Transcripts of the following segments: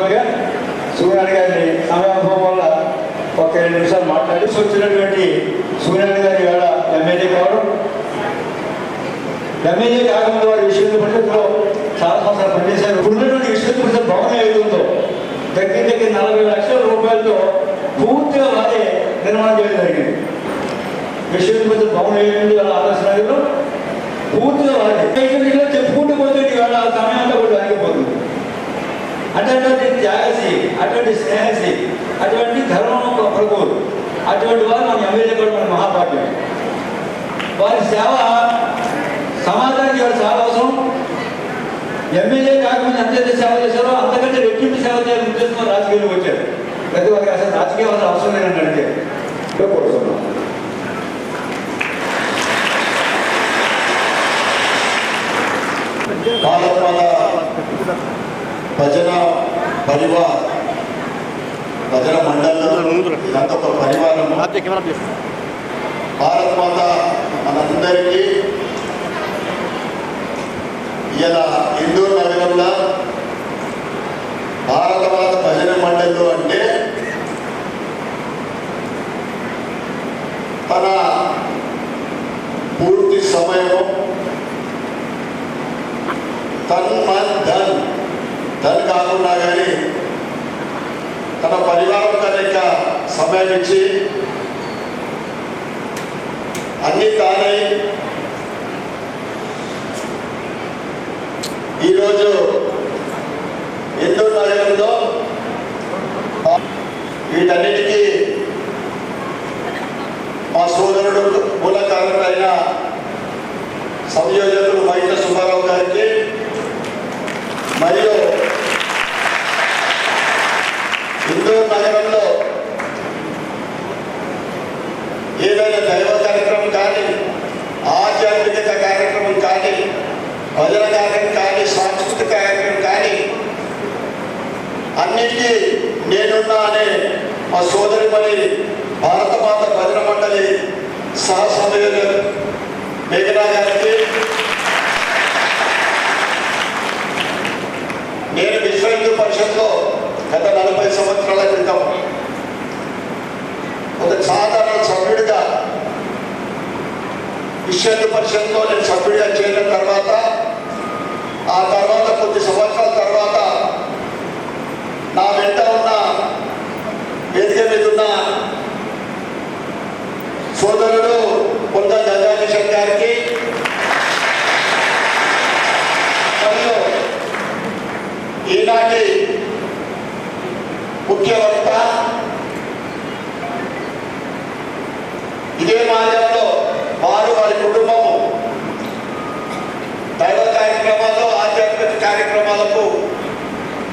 సందర్భంగా సూర్యనారాయణ గారిని సమయాభావం వల్ల ఒక రెండు నిమిషాలు మాట్లాడి వచ్చినటువంటి సూర్యనారాయణ గారి వేళ ఎమ్మెల్యే కావడం. ఎమ్మెల్యే కాకుండా వారి విషయంలో పరిషత్లో చాలా సంవత్సరాలు పనిచేశారు. ఉన్నటువంటి విశ్వ పరిషత్ భవనం ఏది దగ్గర దగ్గర నలభై లక్షల రూపాయలతో పూర్తిగా వారే నిర్మాణం చేయడం జరిగింది. విశ్వ పరిషత్ భవనం ఏది వాళ్ళ ఆదర్శ నగర్లో పూర్తిగా వారే. చెప్పుకుంటూ పోతే ఇవాళ ఆ సమయం అంతా కూడా ఆగిపోతుంది అటువంటి త్యాగశీ అటువంటి స్నేహశీ అటువంటి ధర్మం ప్రభువు. అటువంటి వారు మన ఎమ్మెల్యే కూడా మన మహాపాఠ్యం వారి సేవ సమాజానికి వారు చాలా అవసరం. ఎమ్మెల్యే కాకుండా ఎంతైతే సేవ చేశారో అంతకంటే రెట్టింపు సేవ చేయాలని ఉద్దేశంతో రాజకీయాలకు వచ్చారు. ప్రతి వారికి అసలు రాజకీయ అవసరం లేదని అడిగే కోరుతున్నాం కాలపాల భజన పరివార్ భజన మండలంలో ఇదంతా ఒక పరివారము. భారత మాత మనందరికీ ఇలా హిందూ నగరంలో భారత మాత భజన మండళ్ళు అంటే తన పూర్తి సమయము తన్ మన్ కాకుండా కానీ తన పరివారం కనుక సమయం ఇచ్చి అన్ని తానై ఈరోజు హిందూ నగరంలో వీటన్నిటికీ మా సోదరుడు మూల కారణమైన సంయోజకులు మైత్ర సుబ్బారావు గారికి మరియు హిందూ నగరంలో ఏదైనా దైవ కార్యక్రమం కానీ ఆధ్యాత్మిక కార్యక్రమం కానీ భజన కార్యక్రమం కానీ సాంస్కృతిక కార్యక్రమం కానీ అన్నిటికీ నేనున్నా అనే మా సోదరి మరి భారత మాత భజన మండలి సహ సంయోజక మేఘనా గారికి నేను విశ్వ హిందూ పరిషత్లో గత నలభై సంవత్సరాల క్రితం ఒక సాధారణ సభ్యుడిగా విశ్వ హిందూ పరిషత్లో నేను సభ్యుడిగా చేరిన తర్వాత ఆ తర్వాత కొద్ది సంవత్సరాల తర్వాత నా వెంట ఉన్న వేదిక మీద ఉన్న సోదరుడు కొంత గంగాకిషన్ గారికి మరియు ఈనాటి ముఖ్యవక్త ఇదే మార్గంలో వారు వారి కుటుంబము దైవ కార్యక్రమాలు ఆధ్యాత్మిక కార్యక్రమాలకు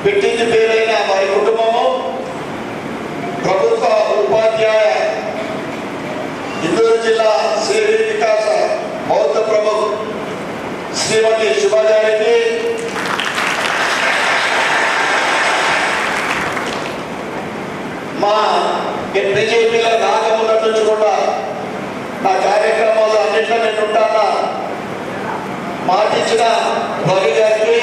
పెట్టింది పేరైన వారి కుటుంబము ప్రభుత్వ ఉపాధ్యాయ ఇందూరు జిల్లా శ్రీ వికాస బౌద్ధ ప్రభు శ్రీమతి శుభాచార్యకి మా బీజేపీలో నాగమున్నట్టు నుంచి కూడా నా కార్యక్రమాలు అన్నింటిలో నేను ఉంటానా? మాటిచ్చిన రవి గారికి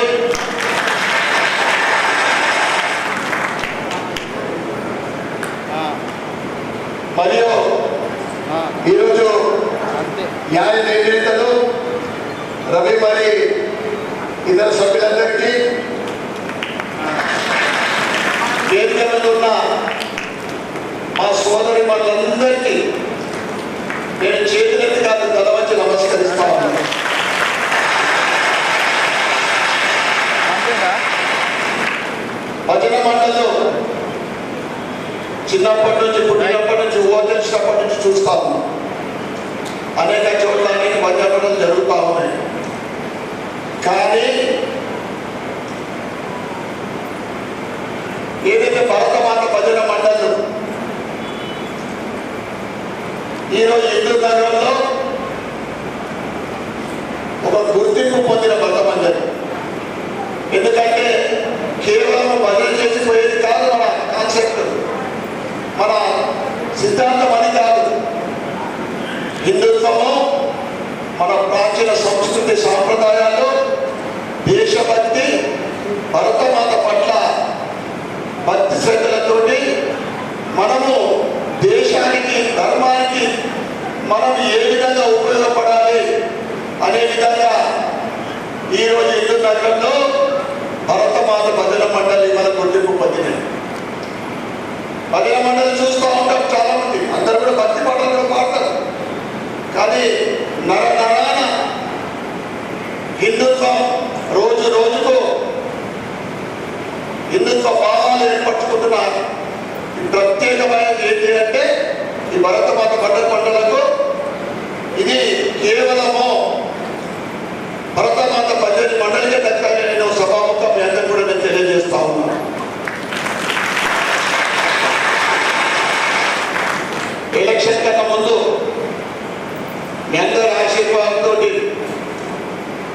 మరియు ఈరోజు న్యాయ నిర్ణేతలు రవి మరి ఇతర సభ్యులందరికీ వేదిక మీద ఉన్న మా సోదరి వాళ్ళందరికీ నేను చేతులెత్తి కాదు తల వచ్చి నమస్కరిస్తా ఉన్నాను భజన మండలిలో చిన్నప్పటి నుంచి పుట్టినప్పటి నుంచి ఓదర్చినప్పటి నుంచి చూస్తా ఉన్నాం అనేక చోట్ల అనేక భజన మండలు జరుగుతూ ఉన్నాయి. కానీ ఏదైతే భరతమాత భజన మండలు ఈరోజు హిందూ ధర్మంలో ఒక గుర్తింపు పొందిన భక్త అందరు ఎందుకంటే కేవలం భజన చేసిపోయేది కాదు మన కాన్సెప్ట్. మన సిద్ధాంతం అని కాదు. హిందుత్వము మన ప్రాచీన సంస్కృతి సాంప్రదాయాలు దేశభక్తి భరతమాత పట్ల భక్తి శ్రద్ధలతోటి మనము దేశానికి ధర్మానికి మనం ఏ విధంగా ఉపయోగపడాలి అనే విధంగా ఈరోజు హిందూ నగరంలో భరతమాత భజన మండలి మన గుర్తింపు పొందిన. భజన మండలి చూస్తూ ఉంటాం చాలా మంది అందరూ కూడా భక్తి పాటలు కూడా పాడతారు. కానీ నర నరాన హిందుత్వం రోజు రోజుకు హిందుత్వ భావాలు ఏర్పరచుకుంటున్నారు. ప్రత్యేకమైనది ఏంటి అంటే ఈ భరత మాత పంట పంటలకు ఇది కేవలము భరతమాత భజన మండలిగా దక్కాలని నేను సభాముఖం మీ అందరూ కూడా నేను తెలియజేస్తా ఉన్నాను ఎలక్షన్ కన్నా ముందు మీ అందరి ఆశీర్వాదంతో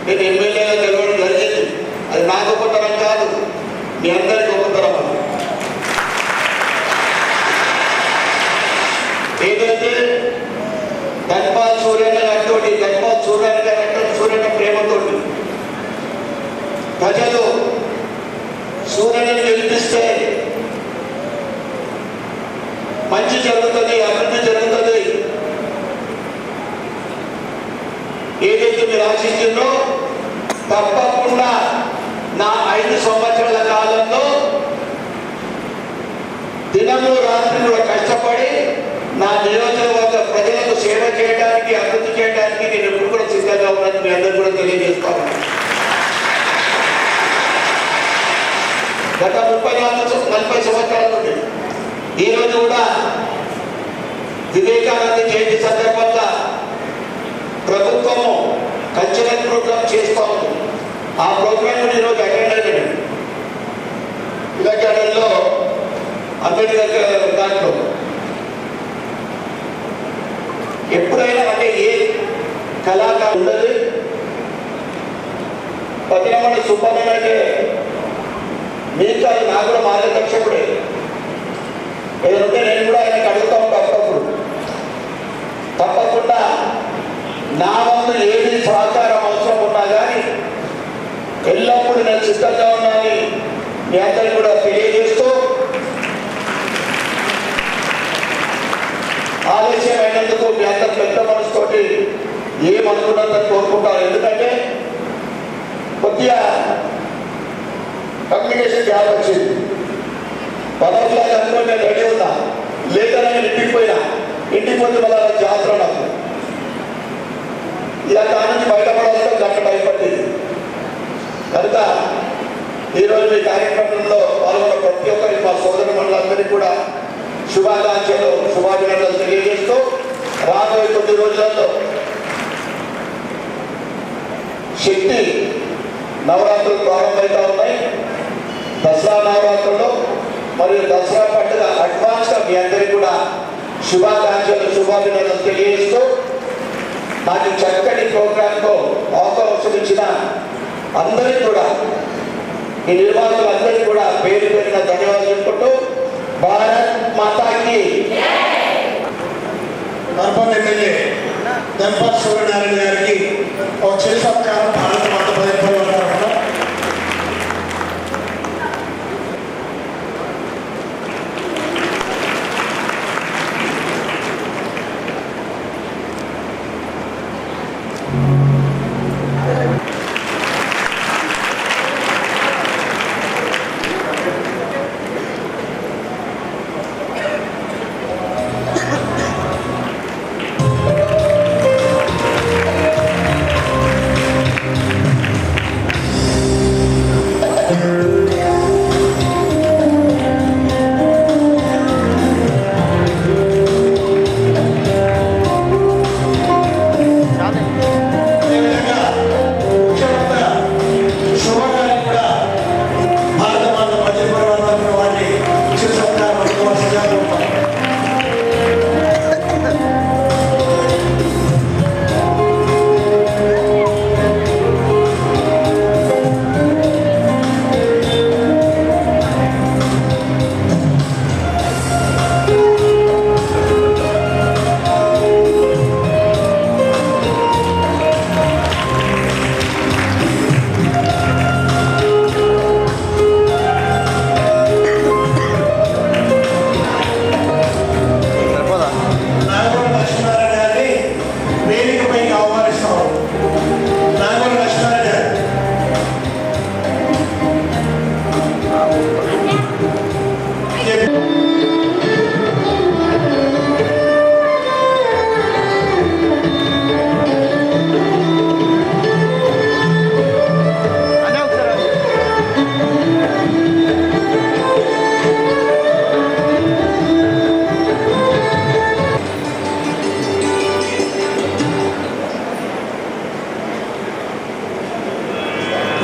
నేను ఎమ్మెల్యేగా గెలవడం జరిగింది అది నా గొప్పతనం కాదు మీ అందరి గొప్పతనం అది ఏదైతే ధన్పాల్ సూర్యన్న గారితో ధన్పాల్ సూర్యన్న గారి అంటే సూర్యన్న ప్రేమతో ప్రజలు సూర్యుని గెలిపిస్తే మంచి జరుగుతుంది అభివృద్ధి జరుగుతుంది. ఏదైతే మీరు ఆశిస్తుందో తప్పకుండా నా ఐదు సంవత్సరాల కాలంలో దినము రాత్రి కూడా కష్టపడి నా నియోజకవర్గ ప్రజలకు సేవ చేయడానికి అభివృద్ధి చేయడానికి నేను ఎప్పుడు కూడా సిద్ధంగా ఉన్నాను మీ అందరూ కూడా తెలియజేస్తాను గత ముప్పై నాలుగు నలభై సంవత్సరాల నుండి ఈ రోజు కూడా వివేకానంద జయంతి సందర్భంగా ప్రభుత్వము కల్చరల్ ప్రోగ్రామ్ చేస్తూ ఉంది ఆ ప్రోగ్రామ్ ఈరోజు అటెండ్ అయ్యాను వివేకానందలో అంబేద్కర్ దాంట్లో. ఎప్పుడైనా అంటే ఏ కళాకారు ఉండదు. పదినమణి శుభ్రమైన అంటే మిగతా నాకు కూడా మార్గదర్శకుడే ఏదైతే నేను కూడా ఆయనకి అడుగుతా ఉంటాను అప్పుడప్పుడు. తప్పకుండా నా వంతు ఏది సహకారం అవసరం ఉన్నా కానీ ఎల్లప్పుడూ నేను సిద్ధంగా ఉన్నానని మీ అందరికీ కూడా తెలియజేస్తూ ఆలస్యమైనందుకు మీ అందరు పెద్ద మనసుతోటి ఏమనుకున్నంత కోరుకుంటారు ఎందుకంటే కొద్దిగా కమ్యూనికేషన్ గ్యాప్ వచ్చింది. బటర్ఫ్లై అందులో నేను రెడీ ఉన్నా లేక నేను ఇంటికి పోయినా ఇంటికి పోతే మళ్ళీ జాతర నాకు. ఇలా దాని నుంచి బయటపడాలంటే గంట భయపడింది. కనుక ఈరోజు ఈ కార్యక్రమంలో పాల్గొన్న ప్రతి ఒక్కరి మా సోదర మండలందరికీ కూడా శుభాకాంక్షలు శుభాభినందనలు తెలియజేస్తూ రాబోయే కొద్ది రోజులలో శక్తి నవరాత్రులు ప్రారంభమవుతా ఉన్నాయి. దసరా నవరాత్రులు మరియు దసరా పండుగ అడ్వాన్స్గా మీ అందరికీ కూడా శుభాకాంక్షలు శుభాభినందనలు తెలియజేస్తూ నాకు చక్కటి ప్రోగ్రాంతో అవకాశం ఇచ్చిన అందరికీ కూడా ఈ నిర్మాతలందరికీ కూడా పేరు పేరున ధన్యవాదాలు చెప్పుకుంటూ భారత్ మాతాకి నర్పం ఎమ్మెల్యే దంపల్ సూర్యనారాయణ గారికి ఒక చిన్న సత్కారం భారత మాత పదిహేను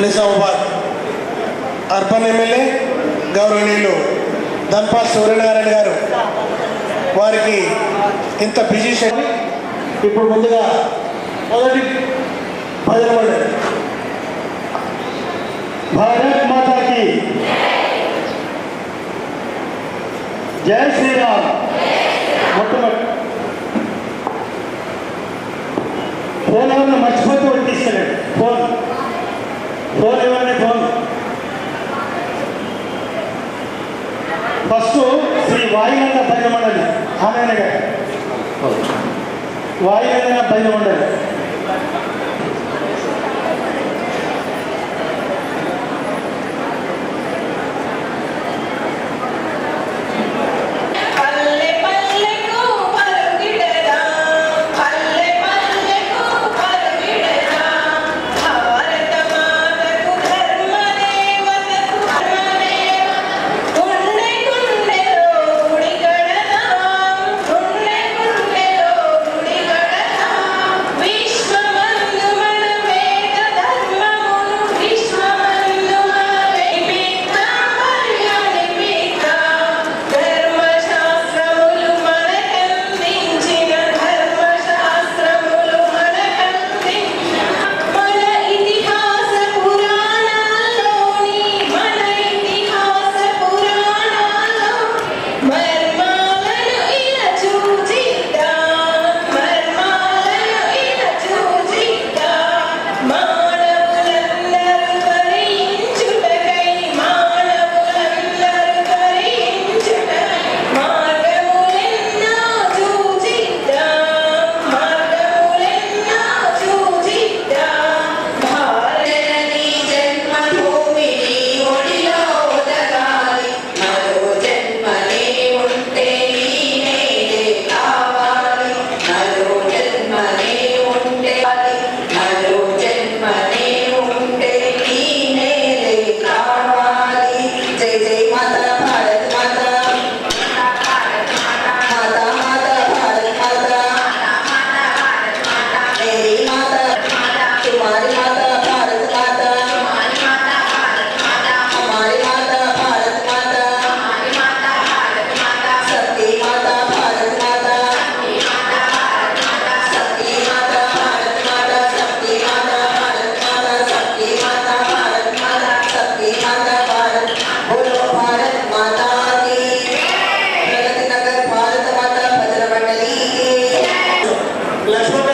నిజామాబాద్ అర్బన్ ఎమ్మెల్యే గౌరవనీయులు దంపా సూర్యనారాయణ గారు వారికి ఇంత బిజీ షెడ్ ఇప్పుడు ముందుగా మొదటి భజన భారత్ మాతాకి జై శ్రీరామ్. మొట్టమొదటి. పోలవరం మర్చిపోతూ വായുവേദന പതിനുകൊണ്ട് day, Let's